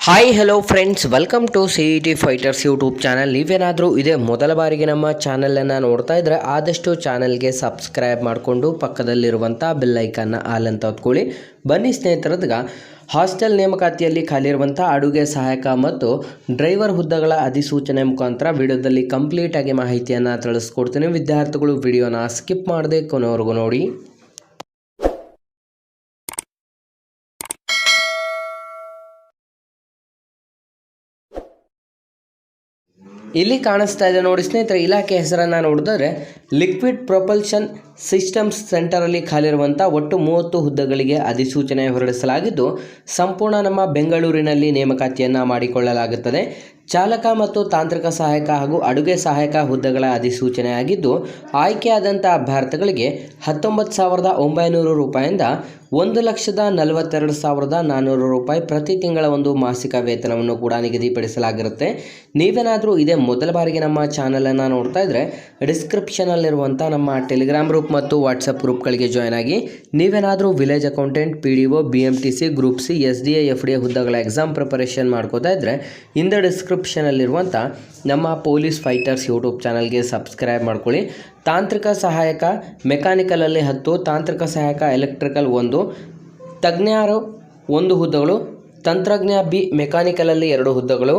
Hi hello friends welcome to C E T fighters YouTube channel ನೀವೇನಾದರೂ ಇದೇ ಮೊದಲ ಬಾರಿಗೆ ನಮ್ಮ ಚಾನಲನ್ನು ನೋಡ್ತಾ ಇದ್ದರೆ ಆದಷ್ಟು ಚಾನಲ್ಗೆ ಸಬ್ಸ್ಕ್ರೈಬ್ ಮಾಡಿಕೊಂಡು ಪಕ್ಕದಲ್ಲಿರುವಂಥ ಬೆಲ್ ಐಕನ್ನ ಆಲ್ ಅಂತ ಹೊತ್ಕೊಳ್ಳಿ ಬನ್ನಿ ಸ್ನೇಹಿತರದ್ಗ ಹಾಸ್ಟೆಲ್ ನೇಮಕಾತಿಯಲ್ಲಿ ಖಾಲಿರುವಂಥ ಅಡುಗೆ ಸಹಾಯಕ ಮತ್ತು ಡ್ರೈವರ್ ಹುದ್ದೆಗಳ ಅಧಿಸೂಚನೆ ಮುಖಾಂತರ ವಿಡಿಯೋದಲ್ಲಿ ಕಂಪ್ಲೀಟಾಗಿ ಮಾಹಿತಿಯನ್ನು ತಿಳಿಸ್ಕೊಡ್ತೀನಿ. ವಿದ್ಯಾರ್ಥಿಗಳು ವಿಡಿಯೋನ ಸ್ಕಿಪ್ ಮಾಡದೆ ಕೊನೆವರೆಗೂ ನೋಡಿ. ಇಲ್ಲಿ ಕಾಣಿಸ್ತಾ ಇದೆ ನೋಡಿ ಸ್ನೇಹಿತರೆ ಇಲಾಖೆ ಹೆಸರನ್ನು ನೋಡಿದ್ರೆ ಲಿಕ್ವಿಡ್ ಪ್ರೊಪಲ್ಷನ್ ಸಿಸ್ಟಮ್ಸ್ ಸೆಂಟರಲ್ಲಿ ಖಾಲಿರುವಂಥ ಒಟ್ಟು ಮೂವತ್ತು ಹುದ್ದೆಗಳಿಗೆ ಅಧಿಸೂಚನೆ ಹೊರಡಿಸಲಾಗಿದ್ದು, ಸಂಪೂರ್ಣ ನಮ್ಮ ಬೆಂಗಳೂರಿನಲ್ಲಿ ನೇಮಕಾತಿಯನ್ನು ಮಾಡಿಕೊಳ್ಳಲಾಗುತ್ತದೆ. ಚಾಲಕ ಮತ್ತು ತಾಂತ್ರಿಕ ಸಹಾಯಕ ಹಾಗೂ ಅಡುಗೆ ಸಹಾಯಕ ಹುದ್ದೆಗಳ ಅಧಿಸೂಚನೆಯಾಗಿದ್ದು ಆಯ್ಕೆಯಾದಂಥ ಅಭ್ಯರ್ಥಿಗಳಿಗೆ ಹತ್ತೊಂಬತ್ತು ಸಾವಿರದ ಒಂಬೈನೂರು ರೂಪಾಯಿಂದ ಒಂದು ಲಕ್ಷದ ನಲವತ್ತೆರಡು ಸಾವಿರದ ನಾನ್ನೂರು ರೂಪಾಯಿ ಪ್ರತಿ ತಿಂಗಳ ಒಂದು ಮಾಸಿಕ ವೇತನವನ್ನು ಕೂಡ ನಿಗದಿಪಡಿಸಲಾಗಿರುತ್ತೆ. ನೀವೇನಾದರೂ ಇದೇ ಮೊದಲ ಬಾರಿಗೆ ನಮ್ಮ ಚಾನಲನ್ನು ನೋಡ್ತಾ ಇದ್ದರೆ ಡಿಸ್ಕ್ರಿಪ್ಷನಲ್ಲಿರುವಂಥ ನಮ್ಮ ಟೆಲಿಗ್ರಾಮ್ ಗ್ರೂಪ್ ಮತ್ತು ವಾಟ್ಸಪ್ ಗ್ರೂಪ್ಗಳಿಗೆ ಜಾಯ್ನ್ ಆಗಿ ನೀವೇನಾದರೂ village accountant P D O B M T C group C S D A F D A ಹುದ್ದೆಗಳ ಎಕ್ಸಾಮ್ ಪ್ರಿಪರೇಷನ್ ಮಾಡ್ಕೋತಾ ಇದ್ದರೆ ಇಂದ ಡಿಸ್ಕ್ರಿಪ್ಷನಲ್ಲಿರುವಂಥ ನಮ್ಮ ಪೊಲೀಸ್ ಫೈಟರ್ಸ್ ಯೂಟ್ಯೂಬ್ ಚಾನಲ್ಗೆ ಸಬ್ಸ್ಕ್ರೈಬ್ ಮಾಡ್ಕೊಳ್ಳಿ. ತಾಂತ್ರಿಕ ಸಹಾಯಕ ಮೆಕ್ಯಾನಿಕಲಲ್ಲಿ ಹತ್ತು, ತಾಂತ್ರಿಕ ಸಹಾಯಕ ಎಲೆಕ್ಟ್ರಿಕಲ್ ಒಂದು, ತಜ್ಞರು ಒಂದು ಹುದ್ದೆಗಳು, ತಂತ್ರಜ್ಞ ಬಿ ಮೆಕ್ಯಾನಿಕಲಲ್ಲಿ ಎರಡು ಹುದ್ದೆಗಳು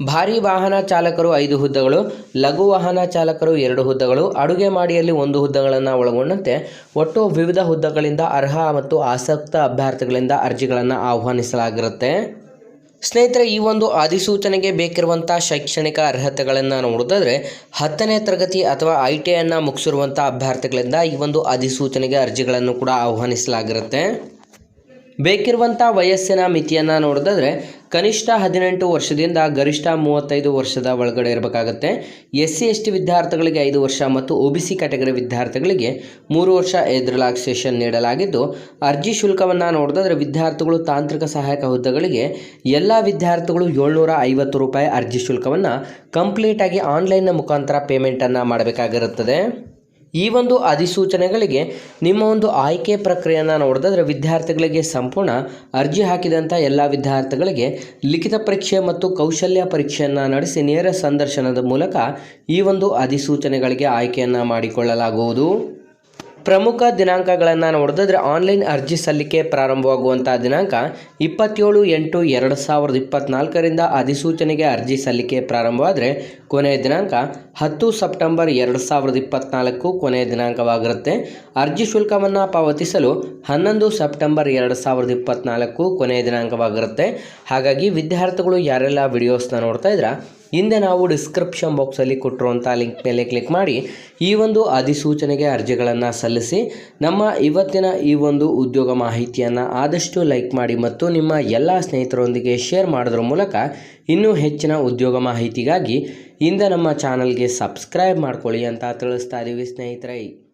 ಭಾರಿ ವಾಹನ ಚಾಲಕರು ಐದು ಹುದ್ದೆಗಳು, ಲಘು ವಾಹನ ಚಾಲಕರು ಎರಡು ಹುದ್ದೆಗಳು, ಅಡುಗೆ ಮಾಡಿಯಲ್ಲಿ ಒಂದು ಹುದ್ದೆಗಳನ್ನು ಒಳಗೊಂಡಂತೆ ಒಟ್ಟು ವಿವಿಧ ಹುದ್ದೆಗಳಿಂದ ಅರ್ಹ ಮತ್ತು ಆಸಕ್ತ ಅಭ್ಯರ್ಥಿಗಳಿಂದ ಅರ್ಜಿಗಳನ್ನು ಆಹ್ವಾನಿಸಲಾಗಿರುತ್ತೆ. ಸ್ನೇಹಿತರೆ, ಈ ಒಂದು ಅಧಿಸೂಚನೆಗೆ ಬೇಕಿರುವಂಥ ಶೈಕ್ಷಣಿಕ ಅರ್ಹತೆಗಳನ್ನು ನೋಡೋದಾದರೆ ಹತ್ತನೇ ತರಗತಿ ಅಥವಾ ಐ ಟಿ ಐಯನ್ನು ಮುಗಿಸಿರುವಂಥ ಅಭ್ಯರ್ಥಿಗಳಿಂದ ಈ ಒಂದು ಅಧಿಸೂಚನೆಗೆ ಅರ್ಜಿಗಳನ್ನು ಕೂಡ ಆಹ್ವಾನಿಸಲಾಗಿರುತ್ತೆ. ಬೇಕಿರುವಂಥ ವಯಸ್ಸಿನ ಮಿತಿಯನ್ನು ನೋಡೋದಾದ್ರೆ ಕನಿಷ್ಠ ಹದಿನೆಂಟು ವರ್ಷದಿಂದ ಗರಿಷ್ಠ ಮೂವತ್ತೈದು ವರ್ಷದ ಒಳಗಡೆ ಇರಬೇಕಾಗತ್ತೆ. ಎಸ್ ಸಿ ಎಸ್ ಟಿ ವಿದ್ಯಾರ್ಥಿಗಳಿಗೆ ಐದು ವರ್ಷ ಮತ್ತು ಒ ಬಿ ಸಿ ಕ್ಯಾಟಗರಿ ವಿದ್ಯಾರ್ಥಿಗಳಿಗೆ ಮೂರು ವರ್ಷ ಏಜ್ ರಿಲ್ಯಾಕ್ಸೇಷನ್ ನೀಡಲಾಗಿದ್ದು, ಅರ್ಜಿ ಶುಲ್ಕವನ್ನು ನೋಡಿದ್ರೆ ವಿದ್ಯಾರ್ಥಿಗಳು ತಾಂತ್ರಿಕ ಸಹಾಯಕ ಹುದ್ದೆಗಳಿಗೆ ಎಲ್ಲ ವಿದ್ಯಾರ್ಥಿಗಳು ಏಳ್ನೂರ ಐವತ್ತು ರೂಪಾಯಿ ಅರ್ಜಿ ಶುಲ್ಕವನ್ನು ಕಂಪ್ಲೀಟಾಗಿ ಆನ್ಲೈನ್ನ ಮುಖಾಂತರ ಪೇಮೆಂಟನ್ನು ಮಾಡಬೇಕಾಗಿರುತ್ತದೆ. ಈ ಒಂದು ಅಧಿಸೂಚನೆಗಳಿಗೆ ನಿಮ್ಮ ಒಂದು ಆಯ್ಕೆ ಪ್ರಕ್ರಿಯೆಯನ್ನು ನೋಡಿದ್ರೆ ವಿದ್ಯಾರ್ಥಿಗಳಿಗೆ ಸಂಪೂರ್ಣ ಅರ್ಜಿ ಹಾಕಿದಂಥ ಎಲ್ಲ ವಿದ್ಯಾರ್ಥಿಗಳಿಗೆ ಲಿಖಿತ ಪರೀಕ್ಷೆ ಮತ್ತು ಕೌಶಲ್ಯ ಪರೀಕ್ಷೆಯನ್ನು ನಡೆಸಿ ನೇರ ಸಂದರ್ಶನದ ಮೂಲಕ ಈ ಒಂದು ಅಧಿಸೂಚನೆಗಳಿಗೆ ಆಯ್ಕೆಯನ್ನು ಮಾಡಿಕೊಳ್ಳಲಾಗುವುದು. ಪ್ರಮುಖ ದಿನಾಂಕಗಳನ್ನು ನೋಡಿದ್ರೆ ಆನ್ಲೈನ್ ಅರ್ಜಿ ಸಲ್ಲಿಕೆ ಪ್ರಾರಂಭವಾಗುವಂಥ ದಿನಾಂಕ ಇಪ್ಪತ್ತೇಳು ಎಂಟು ಎರಡು ಸಾವಿರದ ಇಪ್ಪತ್ತ್ನಾಲ್ಕರಿಂದ ಅಧಿಸೂಚನೆಗೆ ಅರ್ಜಿ ಸಲ್ಲಿಕೆ ಪ್ರಾರಂಭವಾದರೆ ಕೊನೆಯ ದಿನಾಂಕ ಹತ್ತು ಸೆಪ್ಟೆಂಬರ್ ಎರಡು ಸಾವಿರದ ಇಪ್ಪತ್ತ್ನಾಲ್ಕು ಕೊನೆಯ ದಿನಾಂಕವಾಗಿರುತ್ತೆ. ಅರ್ಜಿ ಶುಲ್ಕವನ್ನು ಪಾವತಿಸಲು ಹನ್ನೊಂದು ಸೆಪ್ಟೆಂಬರ್ ಎರಡು ಸಾವಿರದ ಇಪ್ಪತ್ತ್ನಾಲ್ಕು ಕೊನೆಯ ದಿನಾಂಕವಾಗಿರುತ್ತೆ. ಹಾಗಾಗಿ ವಿದ್ಯಾರ್ಥಿಗಳು ಯಾರೆಲ್ಲ ವಿಡಿಯೋಸ್ನ ನೋಡ್ತಾ ಇದ್ರ ಹಿಂದೆ ನಾವು ಡಿಸ್ಕ್ರಿಪ್ಷನ್ ಬಾಕ್ಸಲ್ಲಿ ಕೊಟ್ಟಿರುವಂಥ ಲಿಂಕ್ ಮೇಲೆ ಕ್ಲಿಕ್ ಮಾಡಿ ಈ ಒಂದು ಅಧಿಸೂಚನೆಗೆ ಅರ್ಜಿಗಳನ್ನು ಸಲ್ಲಿಸಿ ನಮ್ಮ ಇವತ್ತಿನ ಈ ಒಂದು ಉದ್ಯೋಗ ಮಾಹಿತಿಯನ್ನು ಆದಷ್ಟು ಲೈಕ್ ಮಾಡಿ ಮತ್ತು ನಿಮ್ಮ ಎಲ್ಲ ಸ್ನೇಹಿತರೊಂದಿಗೆ ಶೇರ್ ಮಾಡೋದ್ರ ಮೂಲಕ ಇನ್ನೂ ಹೆಚ್ಚಿನ ಉದ್ಯೋಗ ಮಾಹಿತಿಗಾಗಿ ಹಿಂದೆ ನಮ್ಮ ಚಾನಲ್ಗೆ ಸಬ್ಸ್ಕ್ರೈಬ್ ಮಾಡ್ಕೊಳ್ಳಿ ಅಂತ ತಿಳಿಸ್ತಾ ಇದ್ದೀವಿ ಸ್ನೇಹಿತರೆ.